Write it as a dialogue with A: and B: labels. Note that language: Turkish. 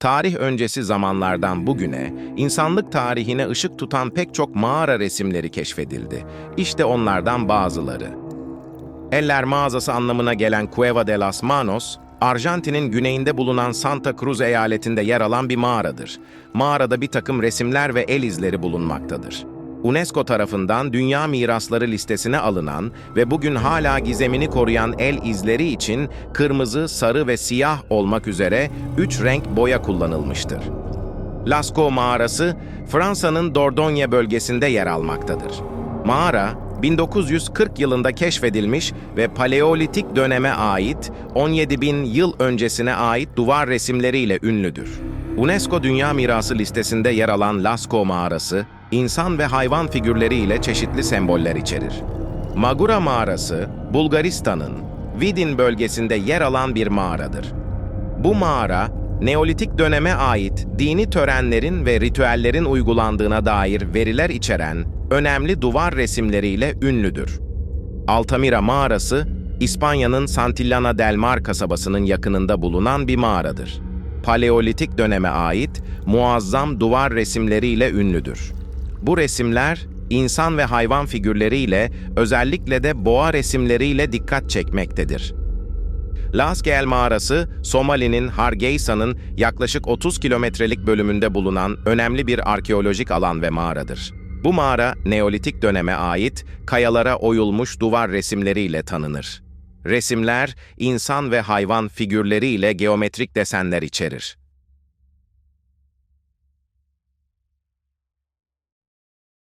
A: Tarih öncesi zamanlardan bugüne, insanlık tarihine ışık tutan pek çok mağara resimleri keşfedildi. İşte onlardan bazıları. Eller mağazası anlamına gelen Cueva de las Manos, Arjantin'in güneyinde bulunan Santa Cruz eyaletinde yer alan bir mağaradır. Mağarada bir takım resimler ve el izleri bulunmaktadır. UNESCO tarafından Dünya Mirasları listesine alınan ve bugün hala gizemini koruyan el izleri için kırmızı, sarı ve siyah olmak üzere üç renk boya kullanılmıştır. Lascaux mağarası, Fransa'nın Dordogne bölgesinde yer almaktadır. Mağara, 1940 yılında keşfedilmiş ve Paleolitik döneme ait 17 bin yıl öncesine ait duvar resimleriyle ünlüdür. UNESCO Dünya Mirası listesinde yer alan Lascaux mağarası, insan ve hayvan figürleriyle çeşitli semboller içerir. Magura mağarası, Bulgaristan'ın Vidin bölgesinde yer alan bir mağaradır. Bu mağara, Neolitik döneme ait dini törenlerin ve ritüellerin uygulandığına dair veriler içeren önemli duvar resimleriyle ünlüdür. Altamira mağarası, İspanya'nın Santillana del Mar kasabasının yakınında bulunan bir mağaradır. Paleolitik döneme ait muazzam duvar resimleriyle ünlüdür. Bu resimler, insan ve hayvan figürleriyle, özellikle de boğa resimleriyle dikkat çekmektedir. Lasgel mağarası, Somali'nin Hargeysa'nın yaklaşık 30 kilometrelik bölümünde bulunan önemli bir arkeolojik alan ve mağaradır. Bu mağara, Neolitik döneme ait kayalara oyulmuş duvar resimleriyle tanınır. Resimler, insan ve hayvan figürleriyle geometrik desenler içerir.